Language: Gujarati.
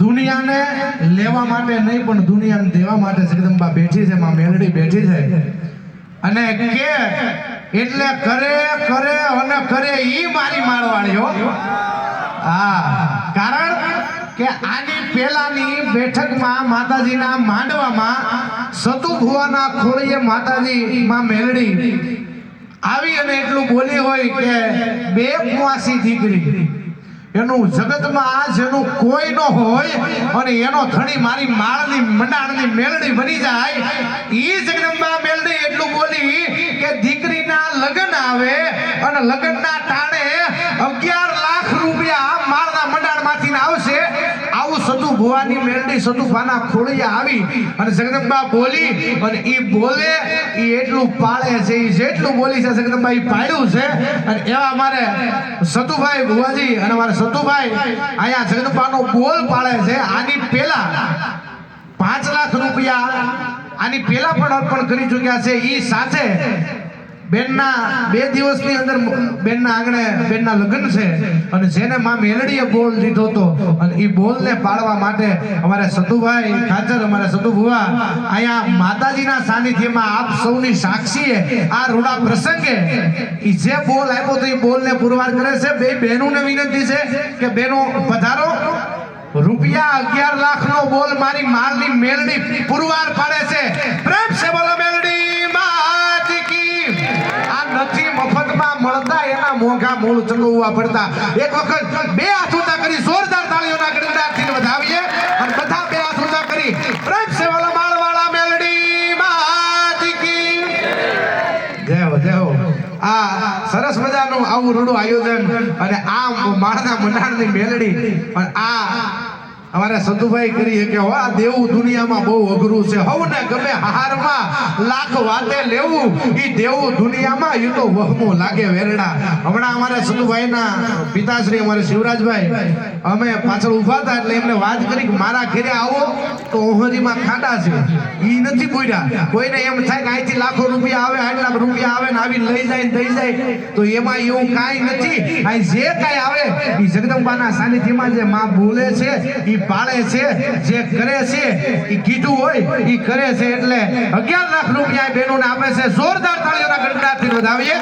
દુનિયાને લેવા માટે નહીં, પણ દુનિયાને દેવા માટે જગદંબા બેઠી છે, માં મેલડી બેઠી છે. અને કે એટલે કરે કરે અને કરે ઈ મારી માળવાળી હો. કારણ કે આની પહેલાની બેઠકમાં માતાજીના માંડવામાં સતુ ભુવાના ખોળીએ માતાજી, માં મેલડી આવી અને એટલું બોલી હોય કે બે કુવાસી દીકરી. એનું જગતમાં આ જેનું કોઈ ન હોય અને એનો ધણી મારી માળની મંડાણની મેલડી બની જાય એ જગદંબા મેલડી એટલું બોલી કે દીકરીના લગ્ન આવે અને લગ્નના ભુવાની મેલડી સતુભાના ખોળીએ આવી અને જગદંબા બોલી અને ઈ બોલે, ઈ એટલું પાળે છે, ઈ જેટલું બોલી છે જગદંબા, ઈ પાડ્યું છે. અને એવા મારે સતુભાઈ ભુવાજી અને મારે સતુભાઈ અહીંયા જગદંબાનો બોલ પાળે છે. આની પહેલા પાંચ લાખ રૂપિયા આની પહેલા પણ અર્પણ કરી ચૂક્યા છે. ઈ સાથે બેનના બે દિવસની અંદર બેનના આંગણે બેનના લગ્ન છે. અને જેને માં મેલડીએ બોલ દીધો હતો, અને એ બોલને પાડવા માટે અમારે સતુભાઈ ખાચર અમારે સતુભુવા અહીંયા માતાજીના સાનિધ્યમાં આપ સૌની સાક્ષીએ આ રૂડા પ્રસંગે એ જે બોલ આપ્યો તો એ બોલને પુરવાર કરે છે. બે બહેનોને વિનંતી છે કે બહેનો પધારો. રૂપિયા અગિયાર લાખ નો બોલ મારી માલની મેલડી પુરવાર પાડે છે. પ્રેમ છે બોલો મેલડી. મોંઘા મૂળ ચકવવા પડતા. એક વખત બે હાથ ઊંચા કરી જોરદાર તાળીઓના ગડગડાટથી વધાવીએ અને બધા બે હાથ ઊંચા કરી પ્રેમ સેવાલા માળવાળા મેલડી માત કી. જય જય આ સરસ મજાનું આવું રૂડું આયોજન અને આ માળના મનાળની મેલડી. અને આ અમારે સતુભાઈ કરીએ કે આ દેવું દુનિયામાં બહુ અઘરું છે. હવને ગમે હારમાં લાખ વાતે લેવું એ દેવું દુનિયામાં એ તો વહમો લાગે વેરડા. હમણાં અમારે સતુભાઈના પિતાશ્રી, અમારે શિવરાજભાઈ, અમે પાછળ ઊભા હતા એટલે એમને વાત કરી કે મારા ઘરે આવો તો ઓહરીમાં ખાડા છે. એ નથી બોલ્યા. કોઈને એમ થાય કે અહીંથી લાખો રૂપિયા આવે, આટલા રૂપિયા આવે ને આવી લઈ જાય દઈ જાય. તો એમાં એવું કાંઈ નથી. અહીં જે કાંઈ આવે એ જગદંબાના સાનિધ્યમાં જે માં બોલે છે એ પાળે છે, જે કરે છે એ કીધું હોય એ કરે છે એટલે અગિયાર લાખ રૂપિયા બહેનોને આપે છે. જોરદાર તાળીઓના ગડગડાટથી વધાવીએ.